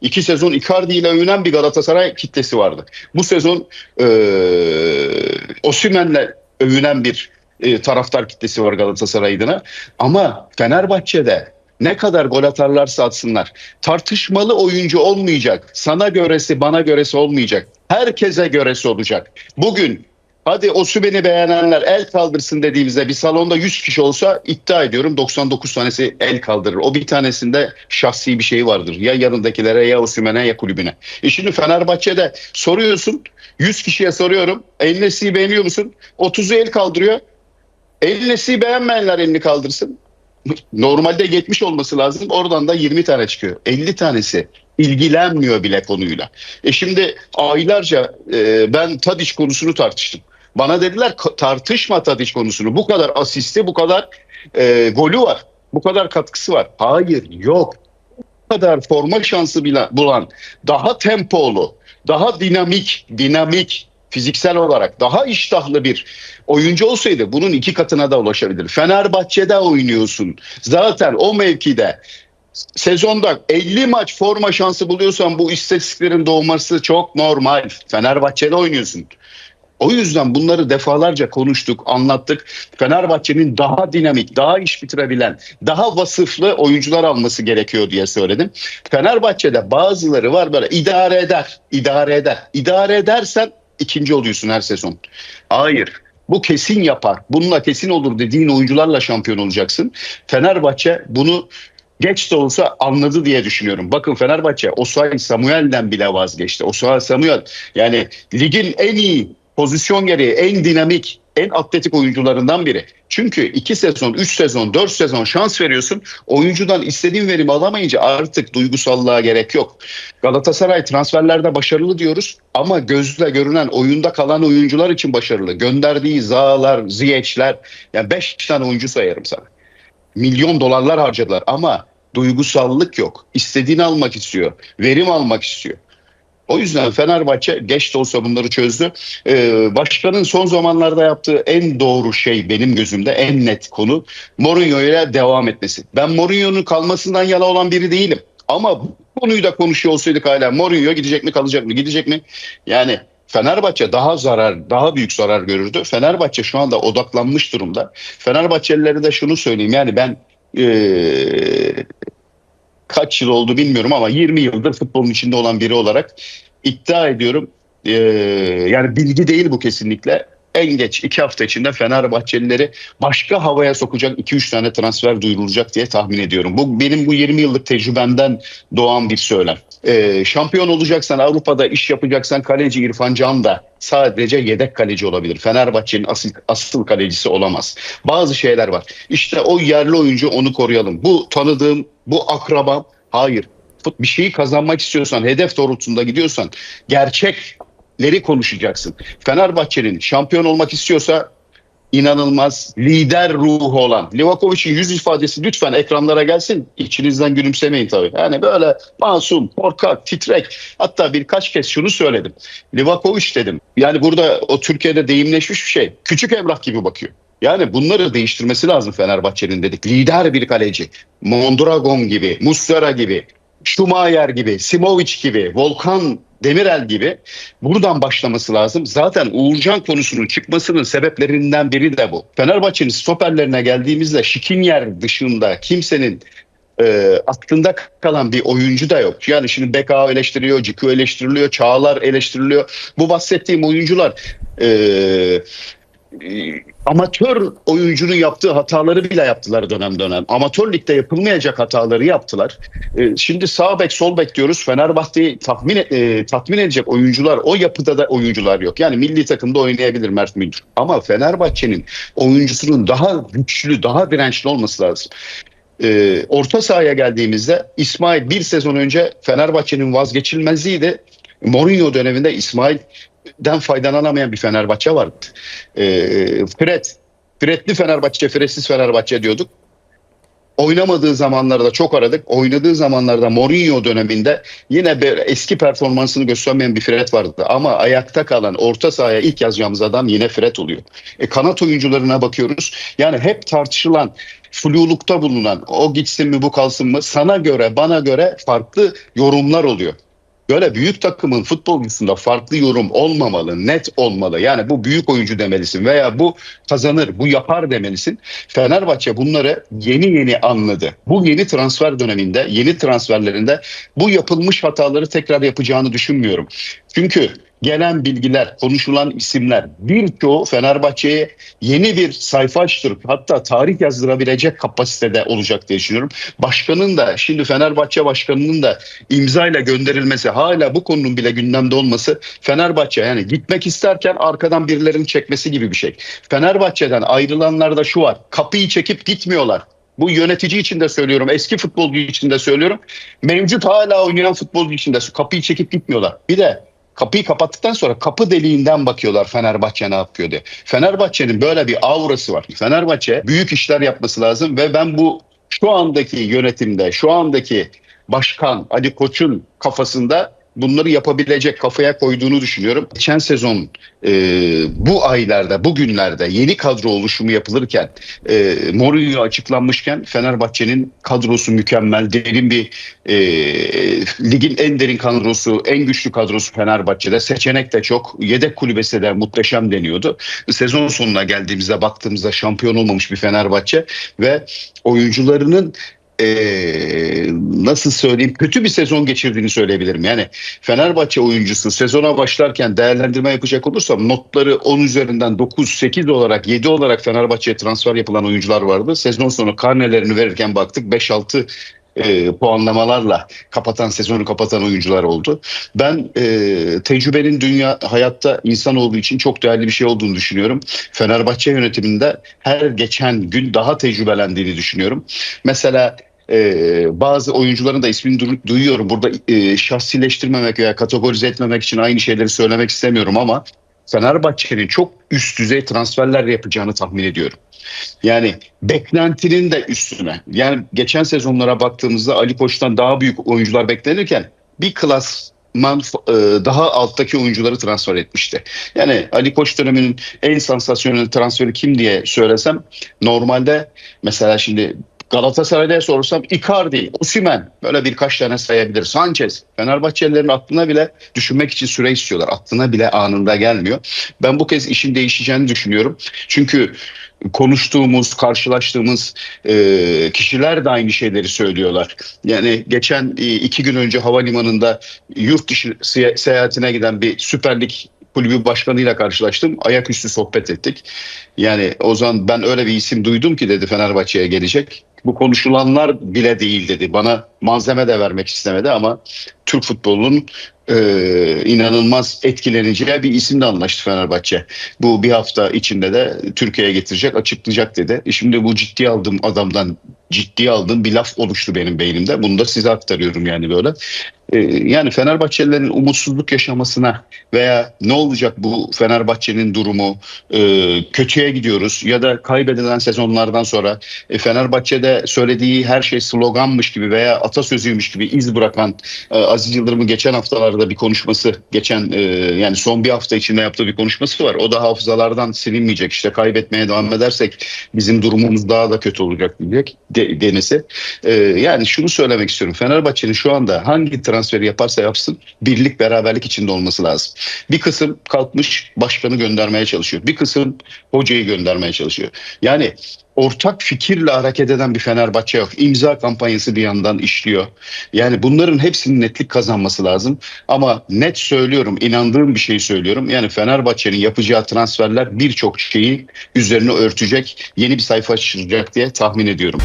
İki sezon Icardi ile övünen bir Galatasaray kitlesi vardı. Bu sezon e, Osimhen'le övünen bir e, taraftar kitlesi var Galatasaray adına. Ama Fenerbahçe'de ne kadar gol atarlarsa atsınlar. Tartışmalı oyuncu olmayacak. Sana göresi bana göresi olmayacak. Herkese göresi olacak. Bugün hadi Osimhen'i beğenenler el kaldırsın dediğimizde bir salonda 100 kişi olsa iddia ediyorum 99 tanesi el kaldırır. O bir tanesinde şahsi bir şey vardır. Ya yanındakilere ya Osimhen'e ya kulübüne. E şimdi Fenerbahçe'de soruyorsun 100 kişiye soruyorum. El Nesli'yi beğeniyor musun? 30'u el kaldırıyor. El Nesli'yi beğenmeyenler elini kaldırsın. Normalde 70 olması lazım. Oradan da 20 tane çıkıyor. 50 tanesi ilgilenmiyor bile konuyla. E şimdi aylarca e, ben Tadiç konusunu tartıştım. Bana dediler "Ka- tartışma Tadiç konusunu. Bu kadar asisti, bu kadar e, golü var. Bu kadar katkısı var. Hayır, yok. Bu kadar forma şansı bulan, daha tempolu, daha dinamik, dinamik fiziksel olarak daha iştahlı bir oyuncu olsaydı bunun iki katına da ulaşabilir. Fenerbahçe'de oynuyorsun. Zaten o mevkide sezonda 50 maç forma şansı buluyorsan bu istatistiklerin doğması çok normal. Fenerbahçe'de oynuyorsun. O yüzden bunları defalarca konuştuk, anlattık. Fenerbahçe'nin daha dinamik, daha iş bitirebilen, daha vasıflı oyuncular alması gerekiyor diye söyledim. Fenerbahçe'de bazıları var böyle idare eder, idare eder. İdare edersen ikinci oluyorsun her sezon. Hayır. Bu kesin yapar. Bununla kesin olur dediğin oyuncularla şampiyon olacaksın. Fenerbahçe bunu geç de olsa anladı diye düşünüyorum. Bakın Fenerbahçe Osay Samuel'den bile vazgeçti. Osay Samuel yani ligin en iyi pozisyon gereği en dinamik, en atletik oyuncularından biri. Çünkü 2 sezon, 3 sezon, 4 sezon şans veriyorsun. Oyuncudan istediğin verimi alamayınca artık duygusallığa gerek yok. Galatasaray transferlerde başarılı diyoruz ama gözle görünen oyunda kalan oyuncular için başarılı. Gönderdiği Zahalar, Ziyeçler yani 5 tane oyuncu sayarım sana. Milyon dolarlar harcadılar ama duygusallık yok. İstediğini almak istiyor. Verim almak istiyor. O yüzden Fenerbahçe geç de olsa bunları çözdü. Ee, başkanın son zamanlarda yaptığı en doğru şey benim gözümde en net konu Mourinho ile devam etmesi. Ben Mourinho'nun kalmasından yana olan biri değilim. Ama bu konuyu da konuşuyor olsaydık hala Mourinho gidecek mi kalacak mı gidecek mi? Yani Fenerbahçe daha zarar, daha büyük zarar görürdü. Fenerbahçe şu anda odaklanmış durumda. Fenerbahçelilere de şunu söyleyeyim. Yani ben ee, kaç yıl oldu bilmiyorum ama 20 yıldır futbolun içinde olan biri olarak iddia ediyorum. Ee, yani bilgi değil bu kesinlikle. En geç iki hafta içinde Fenerbahçelileri başka havaya sokacak 2-3 tane transfer duyurulacak diye tahmin ediyorum. Bu benim bu 20 yıllık tecrübemden doğan bir söylem. Ee, şampiyon olacaksan Avrupa'da iş yapacaksan kaleci İrfan Can da sadece yedek kaleci olabilir. Fenerbahçe'nin asıl, asıl kalecisi olamaz. Bazı şeyler var. İşte o yerli oyuncu onu koruyalım. Bu tanıdığım, bu akrabam hayır. Bir şeyi kazanmak istiyorsan, hedef doğrultusunda gidiyorsan gerçekleri konuşacaksın. Fenerbahçe'nin şampiyon olmak istiyorsa inanılmaz lider ruhu olan Livakovic'in yüz ifadesi lütfen ekranlara gelsin. İçinizden gülümsemeyin tabii. Yani böyle masum, korkak, titrek. Hatta birkaç kez şunu söyledim. Livakovic dedim. Yani burada o Türkiye'de deyimleşmiş bir şey. Küçük emrah gibi bakıyor. Yani bunları değiştirmesi lazım Fenerbahçe'nin dedik. Lider bir kaleci. Mondragon gibi, Muslera gibi, Schumacher gibi, Simovic gibi, Volkan Demirel gibi buradan başlaması lazım. Zaten Uğurcan konusunun çıkmasının sebeplerinden biri de bu. Fenerbahçe'nin stoperlerine geldiğimizde Şikinyer dışında kimsenin e, aklında kalan bir oyuncu da yok. Yani şimdi Beka eleştiriliyor, Ciku eleştiriliyor, Çağlar eleştiriliyor. Bu bahsettiğim oyuncular e, amatör oyuncunun yaptığı hataları bile yaptılar dönem dönem. Amatör ligde yapılmayacak hataları yaptılar. E, şimdi sağ bek sol bek diyoruz. Fenerbahçe'yi tahmin e, tatmin edecek oyuncular o yapıda da oyuncular yok. Yani milli takımda oynayabilir Mert Müldür. Ama Fenerbahçe'nin oyuncusunun daha güçlü, daha dirençli olması lazım. E, orta sahaya geldiğimizde İsmail bir sezon önce Fenerbahçe'nin vazgeçilmezliğiydi. Mourinho döneminde İsmail'den faydalanamayan bir Fenerbahçe vardı. E, Fred, Fredli Fenerbahçe, Fredsiz Fenerbahçe diyorduk. Oynamadığı zamanlarda çok aradık. Oynadığı zamanlarda Mourinho döneminde yine eski performansını göstermeyen bir Fred vardı. Ama ayakta kalan orta sahaya ilk yazacağımız adam yine Fred oluyor. E, kanat oyuncularına bakıyoruz. Yani hep tartışılan flulukta bulunan o gitsin mi bu kalsın mı sana göre bana göre farklı yorumlar oluyor. Böyle büyük takımın futbolcusunda farklı yorum olmamalı, net olmalı. Yani bu büyük oyuncu demelisin veya bu kazanır, bu yapar demelisin. Fenerbahçe bunları yeni yeni anladı. Bu yeni transfer döneminde, yeni transferlerinde bu yapılmış hataları tekrar yapacağını düşünmüyorum. Çünkü gelen bilgiler, konuşulan isimler birçoğu Fenerbahçe'ye yeni bir sayfa açtırıp hatta tarih yazdırabilecek kapasitede olacak diye düşünüyorum. Başkanın da şimdi Fenerbahçe başkanının da imzayla gönderilmesi hala bu konunun bile gündemde olması Fenerbahçe yani gitmek isterken arkadan birilerinin çekmesi gibi bir şey. Fenerbahçe'den ayrılanlarda şu var. Kapıyı çekip gitmiyorlar. Bu yönetici için de söylüyorum, eski futbolcu için de söylüyorum. Mevcut hala oynayan futbolcu için de kapıyı çekip gitmiyorlar. Bir de kapıyı kapattıktan sonra kapı deliğinden bakıyorlar Fenerbahçe ne yapıyor diye. Fenerbahçe'nin böyle bir aurası var. Fenerbahçe büyük işler yapması lazım ve ben bu şu andaki yönetimde, şu andaki başkan Ali Koç'un kafasında bunları yapabilecek kafaya koyduğunu düşünüyorum. Geçen sezon e, bu aylarda, bu günlerde yeni kadro oluşumu yapılırken e, Mourinho açıklanmışken Fenerbahçe'nin kadrosu mükemmel, derin bir e, ligin en derin kadrosu, en güçlü kadrosu Fenerbahçe'de. Seçenek de çok, yedek kulübesi de muhteşem deniyordu. Sezon sonuna geldiğimizde baktığımızda şampiyon olmamış bir Fenerbahçe ve oyuncularının ee, nasıl söyleyeyim kötü bir sezon geçirdiğini söyleyebilirim. Yani Fenerbahçe oyuncusu sezona başlarken değerlendirme yapacak olursam notları 10 üzerinden 9, 8 olarak 7 olarak Fenerbahçe'ye transfer yapılan oyuncular vardı. Sezon sonu karnelerini verirken baktık 5-6 e, puanlamalarla kapatan sezonu kapatan oyuncular oldu. Ben e, tecrübenin dünya hayatta insan olduğu için çok değerli bir şey olduğunu düşünüyorum. Fenerbahçe yönetiminde her geçen gün daha tecrübelendiğini düşünüyorum. Mesela ee, bazı oyuncuların da ismini du- duyuyorum. Burada e, şahsileştirmemek veya kategorize etmemek için aynı şeyleri söylemek istemiyorum ama Fenerbahçe'nin çok üst düzey transferler yapacağını tahmin ediyorum. Yani beklentinin de üstüne. Yani geçen sezonlara baktığımızda Ali Koç'tan daha büyük oyuncular beklenirken bir klas e, daha alttaki oyuncuları transfer etmişti. Yani Ali Koç döneminin en sansasyonel transferi kim diye söylesem normalde mesela şimdi Galatasaray'da sorsam Icardi, Osimhen böyle birkaç tane sayabilir. Sanchez. Fenerbahçelilerin aklına bile düşünmek için süre istiyorlar. Aklına bile anında gelmiyor. Ben bu kez işin değişeceğini düşünüyorum. Çünkü konuştuğumuz, karşılaştığımız e, kişiler de aynı şeyleri söylüyorlar. Yani geçen e, iki gün önce havalimanında yurt dışı se- seyahatine giden bir Süper Lig kulübü başkanıyla karşılaştım. Ayaküstü sohbet ettik. Yani o zaman ben öyle bir isim duydum ki dedi Fenerbahçe'ye gelecek. Bu konuşulanlar bile değil dedi. Bana malzeme de vermek istemedi ama Türk futbolunun e, inanılmaz etkileneceği bir isimle anlaştı Fenerbahçe. Bu bir hafta içinde de Türkiye'ye getirecek, açıklayacak dedi. E şimdi bu ciddi aldığım adamdan ciddiye aldığım bir laf oluştu benim beynimde. Bunu da size aktarıyorum yani böyle. Ee, yani Fenerbahçelilerin umutsuzluk yaşamasına veya ne olacak bu Fenerbahçe'nin durumu e, kötüye gidiyoruz ya da kaybedilen sezonlardan sonra e, Fenerbahçe'de söylediği her şey sloganmış gibi veya atasözüymüş gibi iz bırakan e, Aziz Yıldırım'ın geçen haftalarda bir konuşması geçen e, yani son bir hafta içinde yaptığı bir konuşması var. O da hafızalardan silinmeyecek işte kaybetmeye devam edersek bizim durumumuz daha da kötü olacak diyecek de, denesi. E, yani şunu söylemek istiyorum Fenerbahçe'nin şu anda hangi transferi yaparsa yapsın birlik beraberlik içinde olması lazım. Bir kısım kalkmış başkanı göndermeye çalışıyor. Bir kısım hocayı göndermeye çalışıyor. Yani ortak fikirle hareket eden bir Fenerbahçe yok. İmza kampanyası bir yandan işliyor. Yani bunların hepsinin netlik kazanması lazım. Ama net söylüyorum, inandığım bir şeyi söylüyorum. Yani Fenerbahçe'nin yapacağı transferler birçok şeyi üzerine örtecek, yeni bir sayfa açacak diye tahmin ediyorum.